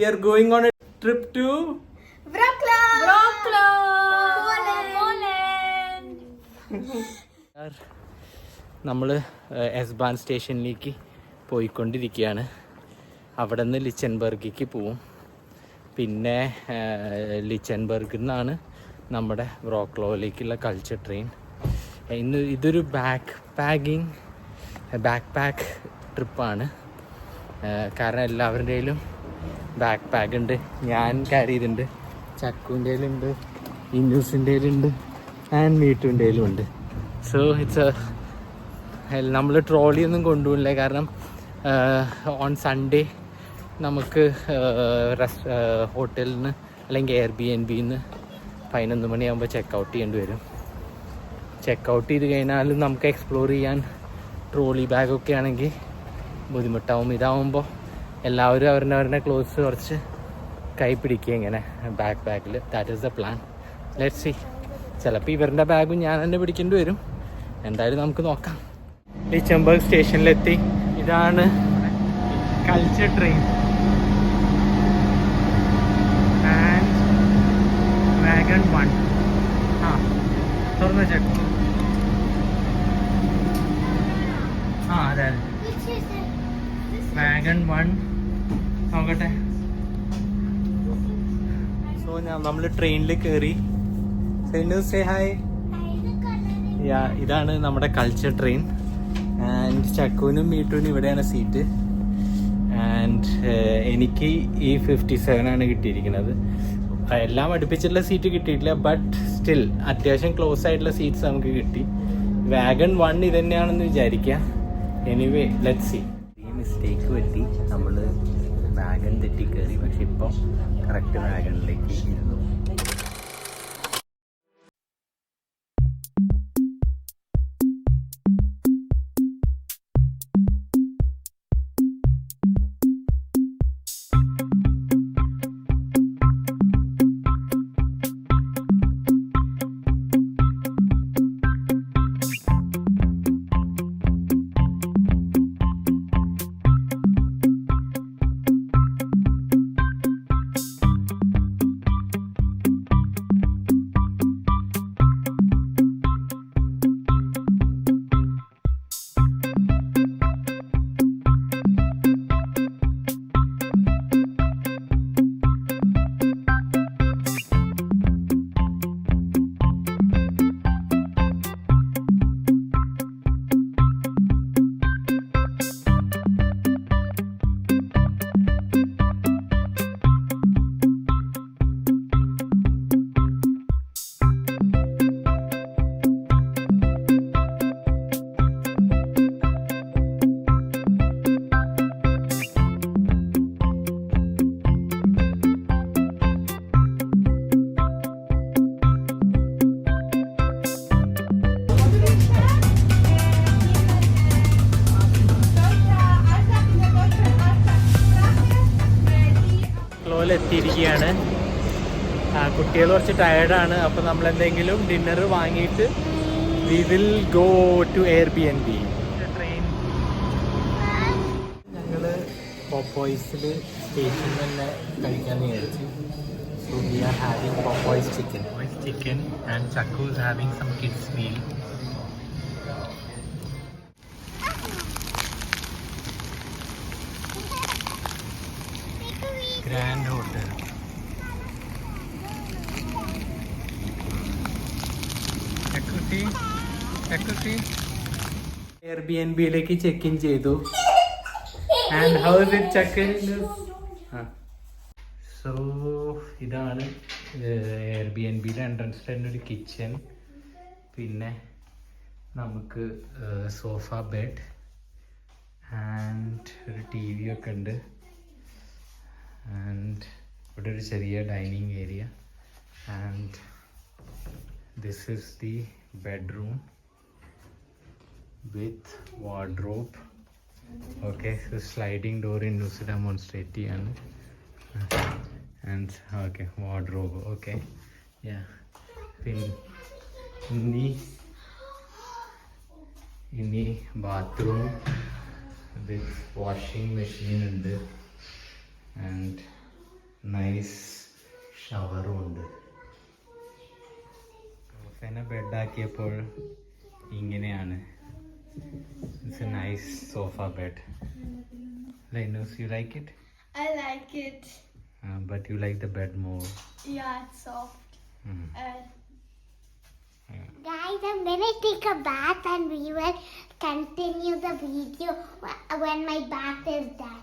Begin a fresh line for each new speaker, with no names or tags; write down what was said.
We are going on a trip to
Wroclaw. Poland.
നമ്മൾ എസ് സ്റ്റേഷനിലേക്ക് പോയിക്കൊണ്ടിരിക്കുകയാണ്. അവിടെ നിന്ന് ലിച്ചൻബർഗിക്ക് പോവും. പിന്നെ ലിച്ചൻബർഗിൽ നിന്നാണ് നമ്മുടെ വ്രോക്ലോയിലേക്കുള്ള കൾച്ചർ ട്രെയിൻ ഇന്ന് ഇതൊരു ബാക്ക് പാക്കിങ് ബാക്ക് പാക്ക് ട്രിപ്പാണ് കാരണം എല്ലാവരുടെയിലും ബാക്ക് പാക്ക് ഉണ്ട്. ഞാൻ ക്യാരി ചെയ്തിട്ടുണ്ട്. ഉണ്ട് ഇന്നൂസിന്റെ ഉണ്ട് ആൻഡ് മീറ്റുന്റെ ഉണ്ട് സോ ഇറ്റ്സ് എ നമ്മൾ ട്രോളി ഒന്നും കൊണ്ടുപോകില്ല. കാരണം ഓൺ സൺഡേ നമുക്ക് ഹോട്ടലിൽ നിന്ന് അല്ലെങ്കിൽ എയർ ബി എൻ ബിന്ന് പതിനൊന്ന് മണിയാകുമ്പോൾ ചെക്ക് ഔട്ട് ചെയ്യേണ്ടി വരും. ചെക്ക് ഔട്ട് ചെയ്ത് കഴിഞ്ഞാലും നമുക്ക് എക്സ്പ്ലോർ ചെയ്യാൻ ട്രോളി ബാഗൊക്കെ ആണെങ്കിൽ ബുദ്ധിമുട്ടാവും. ഇതാവുമ്പോൾ എല്ലാവരും അവരുടെ അവരുടെ ക്ലോത്ത്സ് കുറച്ച് കൈ പിടിക്കുക ഇങ്ങനെ ബാക്ക് ബാഗിൽ that is the plan let see ചിലപ്പോൾ ഇവരുടെ ബാഗും ഞാൻ തന്നെ പിടിക്കേണ്ടി വരും. എന്തായാലും നമുക്ക് നോക്കാം. ലിച്ചംബർഗ് സ്റ്റേഷനിലെത്തി. ഇതാണ് കൾച്ചർ ട്രെയിൻ വാഗൺ വൺ ആ തുറന്ന ചെക്ക് ആ അതെ? വാഗൺ വൺ നോക്കട്ടെ. സോ ഞാൻ നമ്മൾ ട്രെയിനിൽ കയറി സേ ഹായ് യാ ഇതാണ് നമ്മുടെ കൾച്ചർ ട്രെയിൻ ആൻഡ് ചക്കുവിനും മീട്ടുവിനും ഇവിടെയാണ് സീറ്റ് ആൻഡ് എനിക്ക് ഈ ഫിഫ്റ്റി സെവൻ ആണ് കിട്ടിയിരിക്കുന്നത്. എല്ലാം അടുപ്പിച്ചിട്ടുള്ള സീറ്റ് കിട്ടിയിട്ടില്ല ബട്ട് സ്റ്റിൽ അത്യാവശ്യം ക്ലോസ് ആയിട്ടുള്ള സീറ്റ്സ് നമുക്ക് കിട്ടി. വാഗൺ വൺ ഇതന്നെയാണെന്ന് തന്നെയാണെന്ന് വിചാരിക്കാം. എനിവേ ലെറ്റ് സി ഈ മിസ്റ്റേക്ക് പറ്റി നമ്മൾ വാഗൺ തെറ്റി കയറി പക്ഷെ ഇപ്പോൾ കറക്റ്റ് വാഗണിലേക്ക് ഇരുന്നു. എത്തിയിരിക്കുകയാണ്. കുട്ടികൾ കുറച്ച് ടയർഡാണ് അപ്പോൾ നമ്മൾ എന്തെങ്കിലും ഡിന്നർ വാങ്ങിയിട്ട് we will go to Airbnb train ഞങ്ങൾ പോപ്പോയ്സിൽ സ്റ്റേഷനിൽ തന്നെ കഴിക്കാൻ വിചാരിച്ചു so we are having Popeyes chicken chicken and Chakku having some kids meal Grand Hotel. Airbnb ബിയിലേക്ക് check in ചെയ്തു. And how is it check in so ഇതാണ് air B N ബിയുടെ entrance തന്നെ ഒരു കിച്ചൺ പിന്നെ നമുക്ക് സോഫ ബെഡ് ആൻഡ് ഒരു T V ഒക്കെ ഉണ്ട്. ഇവിടെ ഒരു ചെറിയ dining area and this is the bedroom with wardrobe okay sliding door in use demonstrate ചെയ്യാണ് and okay wardrobe okay yeah പിന്നെ ഇനി ഇനി ബാത്റൂം വിത്ത് വാഷിംഗ് മെഷീൻ ഉണ്ട് ആൻഡ് നൈസ് ഷവറും ഉണ്ട് റോഫേനെ ബെഡാക്കിയപ്പോൾ ഇങ്ങനെയാണ് it's a nice sofa bed ലൈനൂസ് you like it
I like it.
But you like the bed more
Yeah, it's soft. Uh,
Guys, I'm gonna take a bath and we will continue the video wh- when my bath is done.